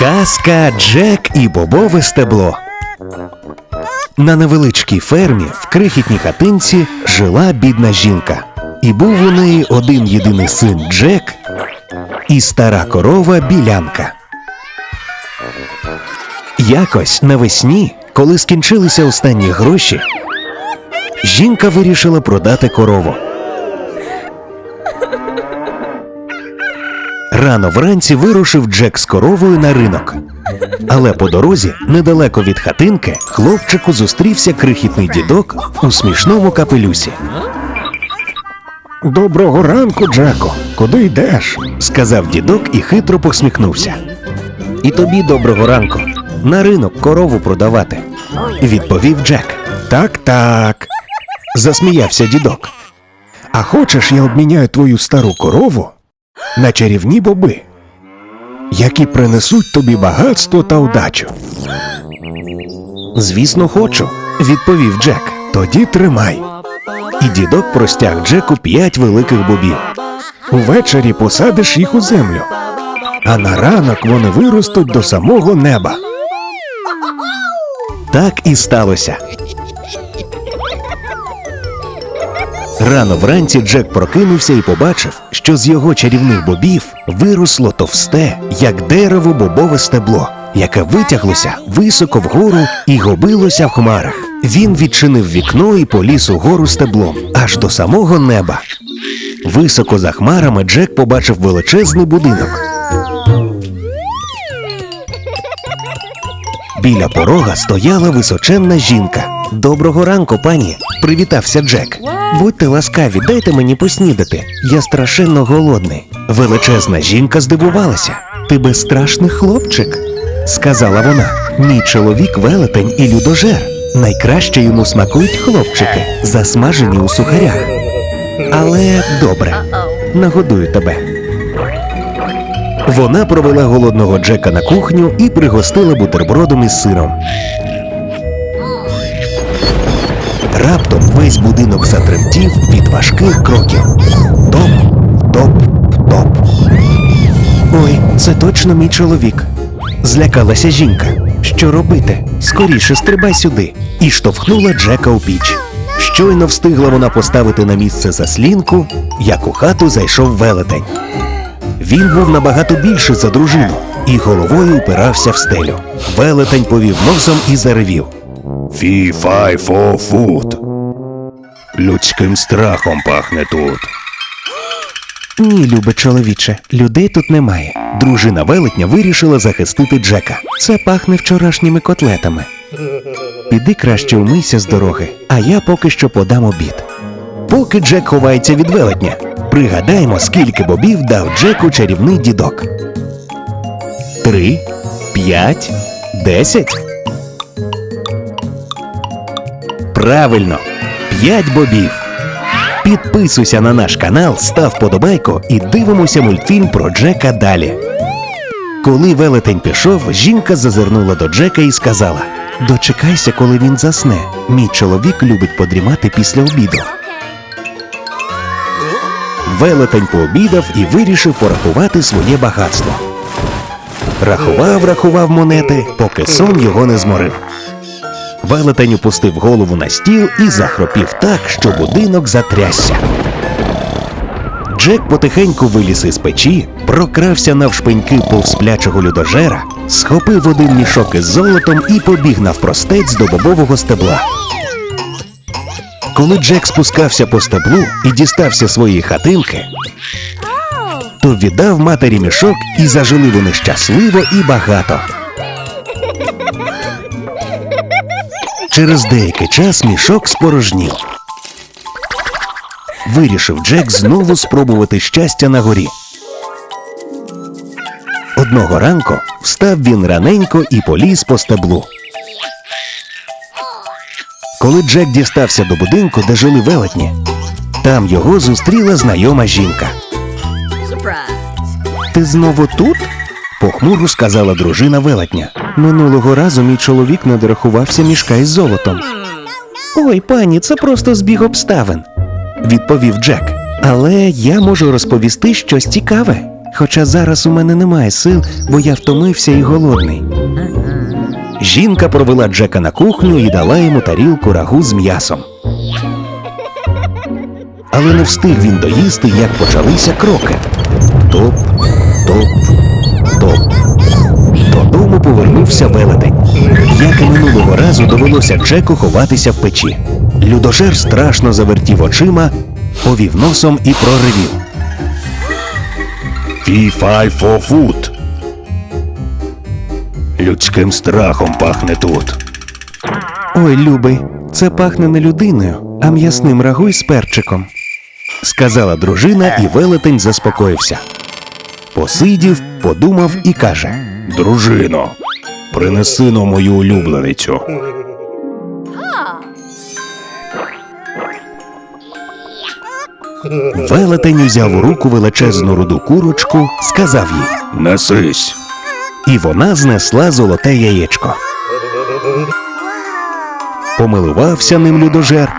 Казка Джек і бобове стебло. На невеличкій фермі в крихітній хатинці жила бідна жінка. І був у неї один єдиний син Джек і стара корова білянка. Якось навесні, коли скінчилися останні гроші, жінка вирішила продати корову. Рано вранці вирушив Джек з коровою на ринок. Але по дорозі, недалеко від хатинки, хлопчику зустрівся крихітний дідок у смішному капелюсі. Доброго ранку, Джеко. Куди йдеш? сказав дідок і хитро посміхнувся. І тобі доброго ранку. На ринок корову продавати. Відповів Джек. Так, так. Засміявся дідок. А хочеш, я обміняю твою стару корову на чарівні боби, які принесуть тобі багатство та удачу. Звісно, хочу, відповів Джек. Тоді тримай. І дідок простяг Джеку п'ять великих бобів. Увечері посадиш їх у землю, а на ранок вони виростуть до самого неба. Так і сталося. Рано вранці Джек прокинувся і побачив, що з його чарівних бобів виросло товсте, як дерево бобове стебло, яке витяглося високо вгору і губилося в хмарах. Він відчинив вікно і поліз угору стеблом аж до самого неба. Високо за хмарами Джек побачив величезний будинок. Біля порога стояла височенна жінка. Доброго ранку, пані, привітався Джек. Будьте ласкаві, дайте мені поснідати. Я страшенно голодний. Величезна жінка здивувалася. Ти безстрашний хлопчик, сказала вона. Мій чоловік велетень і людожер. Найкраще йому смакують хлопчики, засмажені у сухарях. Але добре, нагодую тебе. Вона провела голодного Джека на кухню і пригостила бутербродом із сиром. Раптом весь будинок затремтів від важких кроків. Топ, топ, топ. Ой, це точно мій чоловік. Злякалася жінка. Що робити? Скоріше стрибай сюди. І штовхнула Джека у піч. Щойно встигла вона поставити на місце заслінку, як у хату зайшов велетень. Він був набагато більший за дружину і головою упирався в стелю. Велетень повів носом і заревів. Фі фай фо фут. Людським страхом пахне тут. Ні, любе чоловіче, людей тут немає. Дружина велетня вирішила захистити Джека. Це пахне вчорашніми котлетами. Піди краще умийся з дороги, а я поки що подам обід. Поки Джек ховається від велетня, пригадаємо, скільки бобів дав Джеку чарівний дідок. Три, п'ять, десять. Правильно, п'ять бобів. Підписуйся на наш канал, став подобайку і дивимося мультфільм про Джека далі. Коли велетень пішов, жінка зазирнула до Джека і сказала: Дочекайся, коли він засне. Мій чоловік любить подрімати після обіду. Велетень пообідав і вирішив порахувати своє багатство. Рахував, рахував монети, поки сон його не зморив. Велетень опустив голову на стіл і захропів так, що будинок затрясся. Джек потихеньку виліз із печі, прокрався навшпиньки повз сплячого людожера, схопив один мішок із золотом і побіг навпростець до бобового стебла. Коли Джек спускався по стеблу і дістався своєї хатинки, то віддав матері мішок і зажили вони щасливо і багато. Через деякий час мішок спорожнів. Вирішив Джек знову спробувати щастя на горі. Одного ранку встав він раненько і поліз по стеблу. Коли Джек дістався до будинку, де жили велетні, там його зустріла знайома жінка. Ти знову тут? похмуро сказала дружина велетня. Минулого разу мій чоловік не дорахувався мішка із золотом. Ой, пані, це просто збіг обставин, відповів Джек. Але я можу розповісти щось цікаве. Хоча зараз у мене немає сил, бо я втомився і голодний. Жінка провела Джека на кухню і дала йому тарілку рагу з м'ясом. Але не встиг він доїсти, як почалися кроки. Топ, топ, топ. Додому повернувся велетень. Як і минулого разу довелося Джеку ховатися в печі. Людожер страшно завертів очима, повів носом і проривів. Фі-фай фо-фут. Людським страхом пахне тут. Ой, любий, це пахне не людиною, а м'ясним рагу із перчиком. Сказала дружина, і велетень заспокоївся. Посидів, подумав і каже: Дружино, принеси но мою улюбленицю. Велетень узяв у руку величезну руду курочку, сказав їй Несись. І вона знесла золоте яєчко. Помилувався ним людожер,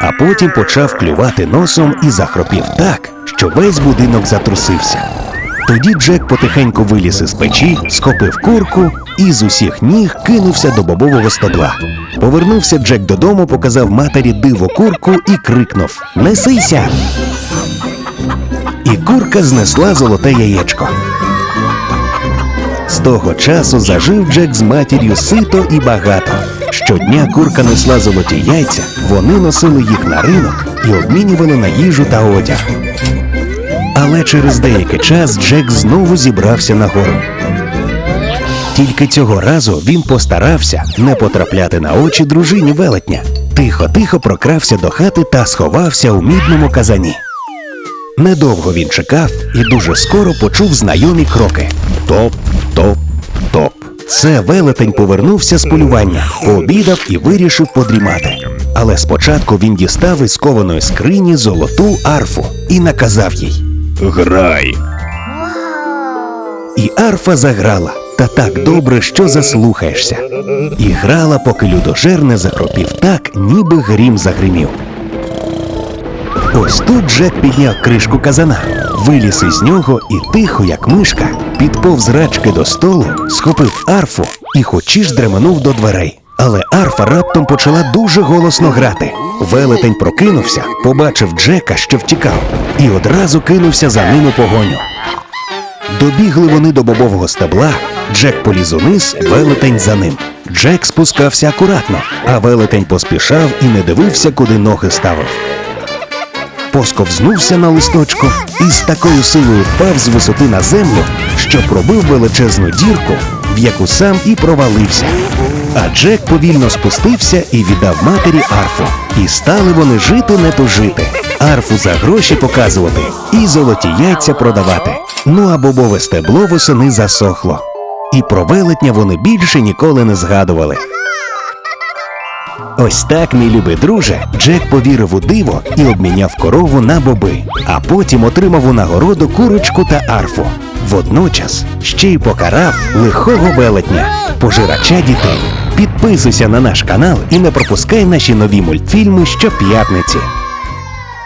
а потім почав клювати носом і захропів так, що весь будинок затрусився. Тоді Джек потихеньку виліз із печі, схопив курку і з усіх ніг кинувся до бобового стебла. Повернувся Джек додому, показав матері диво курку і крикнув Несися! І курка знесла золоте яєчко. З того часу зажив Джек з матір'ю сито і багато. Щодня курка несла золоті яйця, вони носили їх на ринок і обмінювали на їжу та одяг. Але через деякий час Джек знову зібрався на гору. Тільки цього разу він постарався не потрапляти на очі дружині велетня. Тихо-тихо прокрався до хати та сховався у мідному казані. Недовго він чекав і дуже скоро почув знайомі кроки. Топ, топ, топ. Це велетень повернувся з полювання, пообідав і вирішив подрімати. Але спочатку він дістав із кованої скрині золоту арфу і наказав їй Грай. І арфа заграла, та так добре, що заслухаєшся. І грала, поки людожер не захропів так, ніби грім загримів. Ось тут Джек підняв кришку казана, виліз із нього і тихо, як мишка, підповз рачки до столу, схопив арфу і хочіш дременув до дверей. Арфа раптом почала дуже голосно грати. Велетень прокинувся, побачив Джека, що втікав, і одразу кинувся за ним у погоню. Добігли вони до бобового стебла, Джек поліз униз, велетень за ним. Джек спускався акуратно, а велетень поспішав і не дивився, куди ноги ставив посковзнувся на листочку і з такою силою впав з висоти на землю, що пробив величезну дірку, в яку сам і провалився. А Джек повільно спустився і віддав матері арфу. І стали вони жити не тужити, арфу за гроші показувати і золоті яйця продавати. Ну а бобове стебло восени засохло. І про велетня вони більше ніколи не згадували. Ось так, мій любий друже, Джек повірив у диво і обміняв корову на боби, а потім отримав у нагороду курочку та арфу. Водночас ще й покарав лихого велетня, пожирача дітей. Підписуйся на наш канал і не пропускай наші нові мультфільми щоп'ятниці.